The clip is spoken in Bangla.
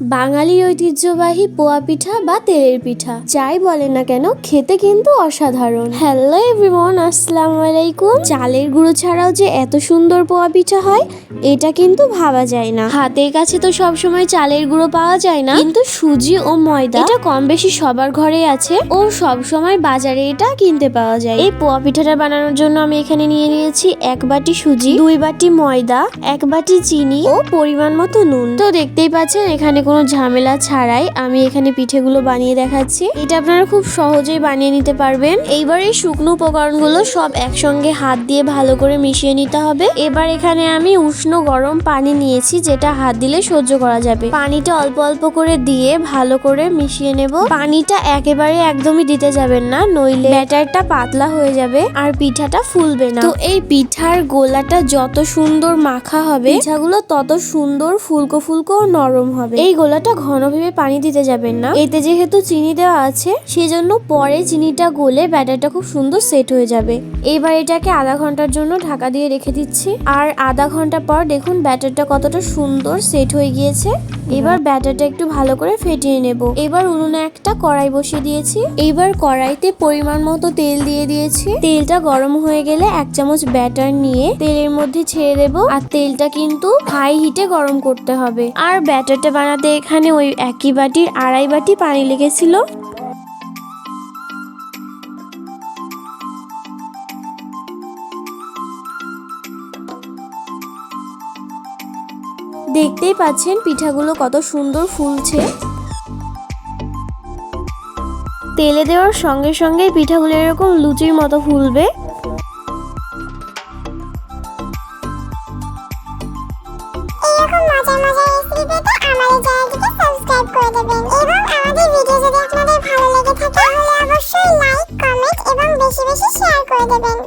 বাঙালির ঐতিহ্যবাহী পোয়া পিঠা বা তেলের পিঠা। যাই বলে না কেন, খেতে কিন্তু অসাধারণ। হ্যালো এভরিওয়ান আসসালামু আলাইকুম। চালের গুঁড়ো ছাড়াও যে এত সুন্দর পোয়া পিঠা হয়, এটা কিন্তু ভাবা যায় না। হাতের কাছে তো সব সময় চালের গুঁড়ো পাওয়া যায় না। কিন্তু সুজি ও ময়দা, এটা কম বেশি সবার ঘরে আছে ও সব সময় বাজারে এটা কিনতে পাওয়া যায়। এই পোয়া পিঠাটা বানানোর জন্য আমি এখানে নিয়ে নিয়েছি এক বাটি সুজি, দুই বাটি ময়দা, এক বাটি চিনি ও পরিমাণ মতো নুন। তো দেখতেই পাচ্ছেন, এখানে কোনো ঝামেলা ছাড়াই আমি এখানে পিঠেগুলো বানিয়ে দেখাচ্ছি। এটা আপনারা খুব সহজেই বানিয়ে নিতে পারবেন। এইবার এই শুকনো উপকরণগুলো সব একসঙ্গে হাত দিয়ে ভালো করে মিশিয়ে নিতে হবে। এবার এখানে আমি উষ্ণ গরম পানি নিয়েছি, যেটা হাত দিলে সহ্য করা যাবে। পানিটা অল্প অল্প করে দিয়ে ভালো করে মিশিয়ে নেব। পানিটা একেবারে একদমই দিতে যাবেন না, নইলে ব্যাটারটা পাতলা হয়ে যাবে আর পিঠাটা ফুলবে না। তো এই পিঠার গোলাটা যত সুন্দর মাখা হবে, পিঠাগুলো তত সুন্দর ফুলকো ফুলকো নরম হবে। এই গোলাটা ঘন ভেবে পানি দিতে যাবেন না। এতে যেহেতু চিনি দেওয়া আছে, সেজন্য পরে চিনিটা গলে ব্যাটারটা খুব সুন্দর সেট হয়ে যাবে। এবার এটাকে আধা ঘণ্টার জন্য ঢাকা দিয়ে রেখে দিচ্ছি। আর আধা ঘণ্টা পর দেখুন ব্যাটারটা কতটা সুন্দর সেট হয়ে গিয়েছে। এবার ব্যাটারটা একটু ভালো করে ফেটিয়ে নেব। এবার উনুনে একটা কড়াই বসিয়ে দিয়েছি। এবার কড়াইতে পরিমাণ মতো তেল দিয়ে দিয়েছি। তেলটা গরম হয়ে গেলে এক চামচ ব্যাটার নিয়ে তেলের মধ্যে ছেড়ে দেব। আর তেলটা কিন্তু হাই হিটে গরম করতে হবে। আর ব্যাটারটা বানাতে এখানে ওই একই বাটির আড়াই বাটি পানি লেগেছিল। দেখতেই পাচ্ছেন পিঠাগুলো কত সুন্দর ফুলছে। তেলে দেওয়ার সঙ্গে সঙ্গে পিঠাগুলো এরকম লুচির মতো ফুলবে। অবশ্যই লাইক কমেন্ট এবং বেশি বেশি শেয়ার করে দেবেন।